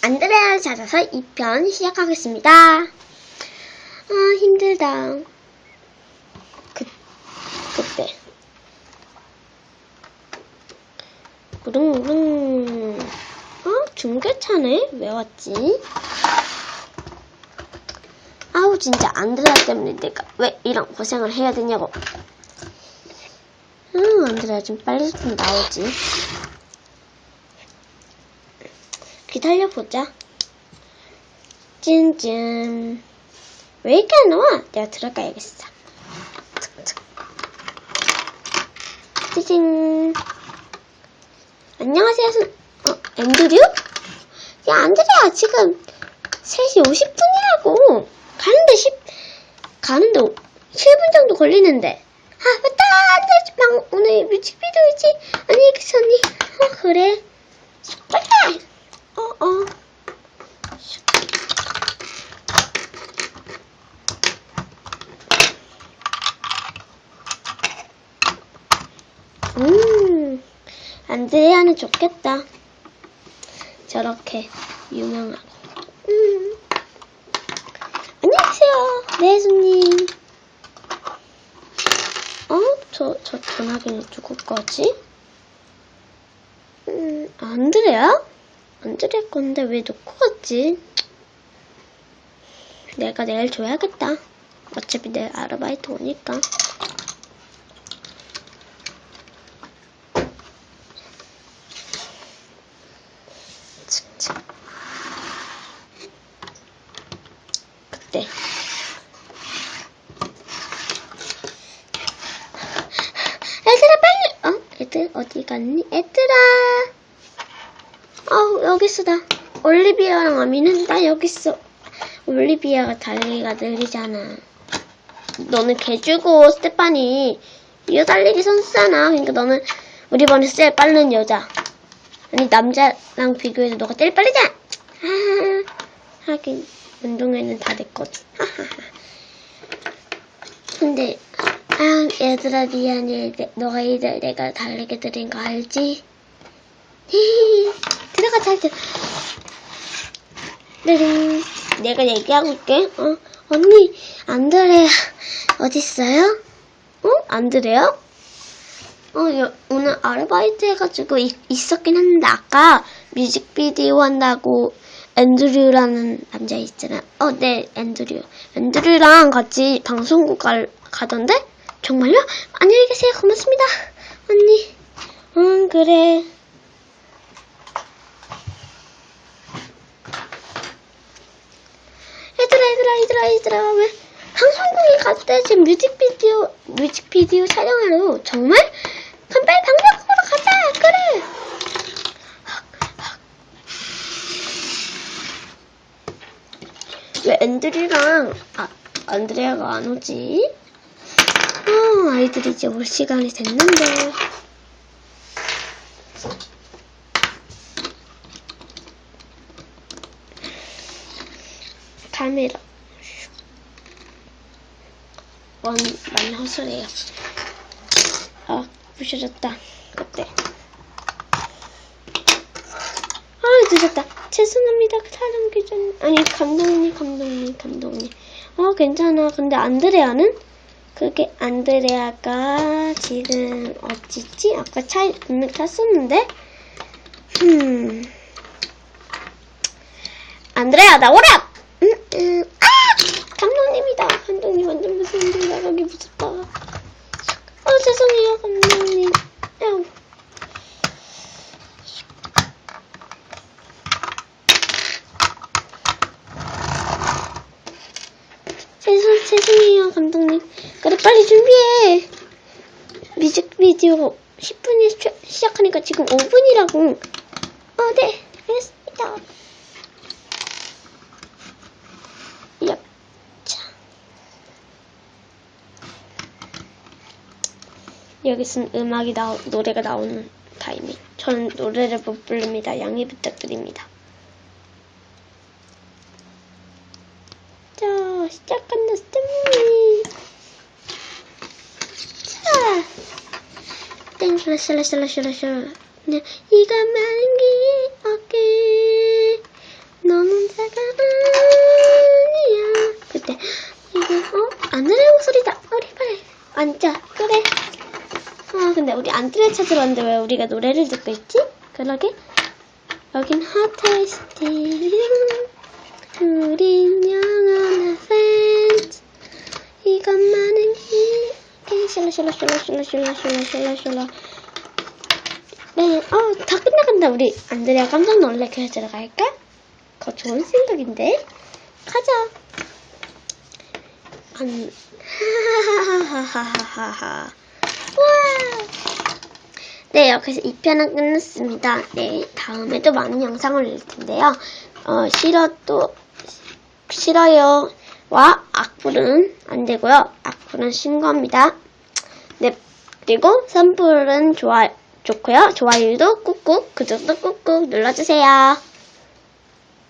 안드레아를 찾아서 2편 시작하겠습니다. 아, 힘들다. 그, 그때. 우릉우릉. 어? 중계차네? 왜 왔지? 아우, 진짜 안드레아 때문에 내가 왜 이런 고생을 해야 되냐고. 음, 안드레아 좀 빨리 좀 나오지. 기다려보자. 찐찐. 왜 이렇게 안 나와? 내가 들어가야겠어. 찌진. 안녕하세요, 선, 어, 앤드류? 야, 안드레아, 지금 3시 50분이라고. 가는데 10, 가는데 7분 정도 걸리는데. 아, 맞다! 방, 오늘 뮤직비디오이지? 안녕히 계세요, 언니. 어, 그래. 빨리! 어, 어. 음, 안드레아는 좋겠다. 저렇게 유명하고. 음. 안녕하세요. 네, 손님. 어? 저, 저 전화기는 누구 거지? 음, 안드레아? 안드레아 건데 왜 놓고 갔지? 내가 내일 줘야겠다. 어차피 내일 아르바이트 오니까. 때. 얘들아 빨리 어? 애들 어디 갔니? 애들아 어 여기 있어 나 올리비아랑 아미는 나 여기 있어 올리비아가 달리기가 느리잖아 너는 개주고 스테파니 이어 달리기 선수잖아 그러니까 너는 우리 반에서 제일 빠른 여자 아니 남자랑 비교해서 너가 제일 빠르잖아. 하긴 운동회는 다내 거지 하하하. 근데 아 얘들아 미안해 내- 너가 이들 내가 달리게 들인 거 알지? 들어가 잘 들어 르릉 내가 얘기하고 있게 어 언니 안드레아 어딨어요? 어? 안드레아? 어 여- 오늘 아르바이트 해가지고 이- 있었긴 했는데 아까 뮤직비디오 한다고 앤드류라는 남자 있잖아. 어, 네, 앤드류. 앤드류랑 같이 방송국 갈, 가던데? 정말요? 안녕히 계세요. 고맙습니다. 언니. 응, 그래. 얘들아, 얘들아, 얘들아, 얘들아, 왜? 방송국에 갔대. 지금 뮤직비디오, 뮤직비디오 촬영하러. 정말? 그럼 빨리 방송국으로 가자. 그래. 왜 앤드류랑 아, 안드레아가 안 오지? 어, 아이들이 이제 올 시간이 됐는데. 카메라. 원, 많이 허술해요. 아, 부셔졌다. 그때. 아, 늦었다. 죄송합니다. 촬영 기준. 아니, 감독님, 감독님, 감독님. 어, 괜찮아. 근데 안드레아는? 그게 안드레아가 지금 어디지? 아까 차에 분명 탔었는데? 음. 안드레아, 나오라! 음, 음. 아! 감독님이다. 감독님 완전 무서운데 나가기 무섭다. 어, 죄송해요, 감독님. 아우. 죄송, 죄송해요, 감독님. 그래, 빨리 준비해. 뮤직비디오 10분에 시작하니까 지금 5분이라고. 어, 네, 알겠습니다. 얍, 자. 여기선 음악이 나오, 노래가 나오는 타이밍. 저는 노래를 못 부릅니다. 양해 부탁드립니다. 시작한다 스탠리자땡슬라슬라슬라슬라 네, 이가 많은 게 어깨 너무 작아 아니야. 그때 이거 어 안드레 목소리다. 우리 빨리 앉자. 그래. 아 근데 우리 안드레 찾으러 왔는데 왜 우리가 노래를 듣고 있지? 그러게 여긴 핫하이스티 슐라 슐라 슐라 슐라 슐라 슐라 슐라. 네, 어, 다 끝나간다. 우리 안드레아 깜짝 놀래. 그래서 들어갈까? 그거 좋은 생각인데. 가자. 안, 하하하하하하. 와. 네, 여기서 2편은 끝났습니다. 네, 다음에도 많은 영상을 올릴 텐데요. 어, 싫어도, 싫어요 와 악플은 안 되고요. 악플은 신고합니다. 네, 그리고 선플은 좋아, 좋고요. 좋아요도 꾹꾹, 구독도 꾹꾹 눌러주세요.